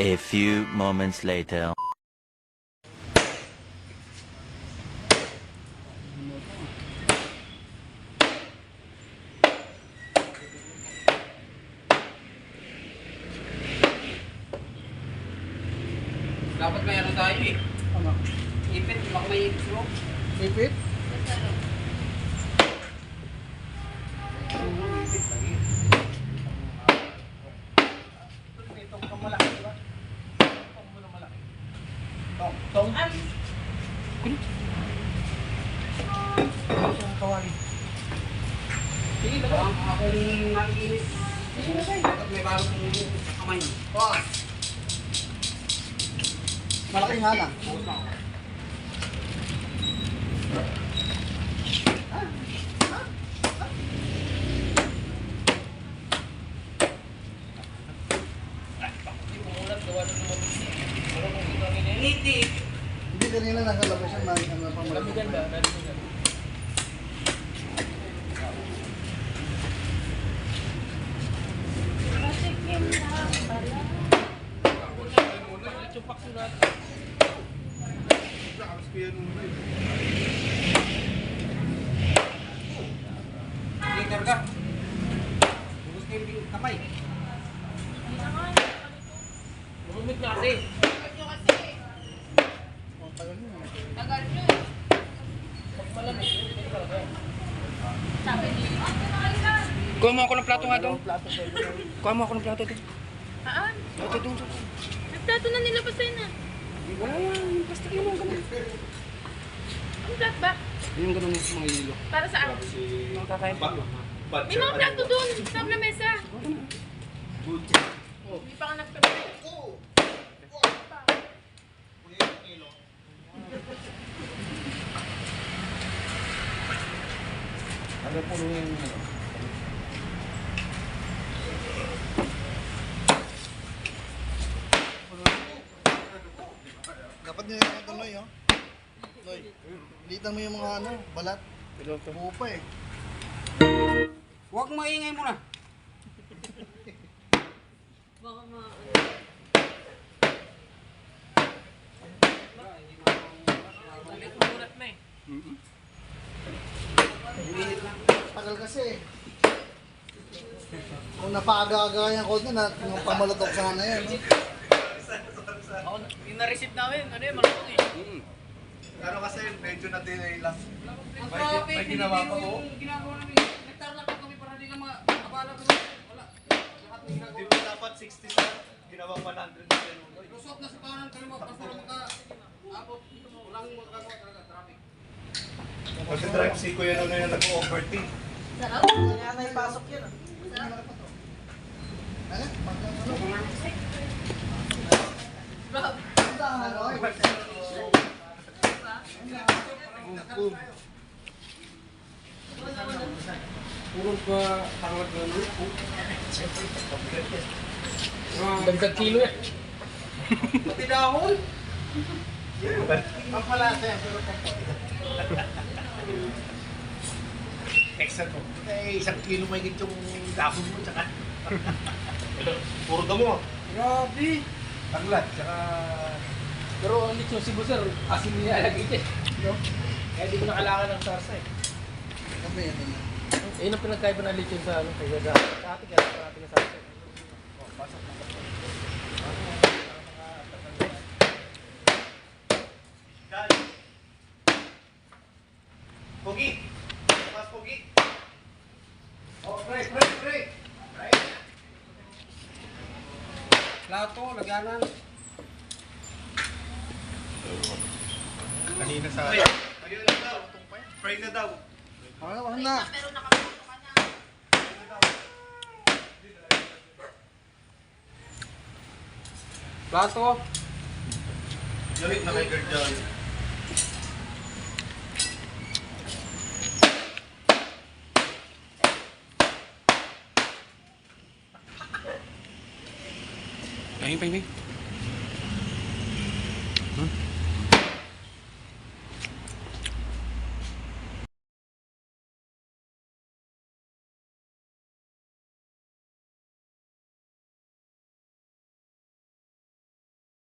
A few moments later. Dapat may ano tayo eh. Ano? Ipit, baka may ipit mo. Ipit? Itong Tong, tong. Itong kawali. Sige, dapat. Ang akong nakikinis. Sige na tayo. Dapat may bago kong kamay. Boss! Malaki nga na. Niti. Kanina nasa labas man, ano pa malaki. Liter ka. Bubus na yung kamay. Lumit na kasi. Oh, tagal mo. Kuha mo ako ng plato nga doon. Plato. Kuha mo ako ng plato doon. Saan? Ito doon. Nagplato na nilabas sa'yo na. Wala yan. Plastic yun. Yung ganun. Ang plat ba? Yung ganun yung mga hilo. Para saan? Yung kakain. May mga plato doon. Sa na mesa. Hindi pa ka nagplato. Ano po yung Dapat nyo yung ito, Noy, oh. Noy, litan mo yung mga ano, balat. Buo pa eh. Huwag maingay muna. Baka ma... Ulat na eh. Tagal kasi. Kung napaaga-aga yung code na, yung pamalatok sana yan. Ako, yung na-receive namin, ano yun, malutong eh. Pero kasi medyo na-delay lang. Ang May- traffic, may hindi ginawa pa ko. ginagawa namin. Nagtarlak pa kami para di lang makabala ko. Wala. Lahat ng ginagawa. Di ba dapat 60 sa ginawa 100 na yun. Lusot na sa kanan kayo mga basta lang maka abot. Walang magagawa talaga traffic. Kasi drive si Kuya Nono yung nag-overtake. Sarap. Kaya na ipasok yun ah. Ano? Rob. Puro pa tangat na ulo. Dagdag kilo yan. Pati dahon. Ang palasa yan, pero Extra ko. Eh, isang kilo may yung dahon mo, tsaka. Puro damo. Grabe. Tanglat, tsaka... Pero ang lechon Cebu sir, asin niya ito eh. No? Kaya di ko na kailangan ng sarsa eh. Kami yan na. Yun ang pinagkaiba ng lechon sa ano, kaya sa atin kaya sa ng sarsa. eh. Dan. Pogi. Mas pogi. Pre, pre, pre. Right. Plato, lagyanan. Kanina sa... Ayun na daw. Pray na daw. Ano, ano na? Pero nakaplato ka na. Plato. Lamig na kay Girl Bang, bang, bang.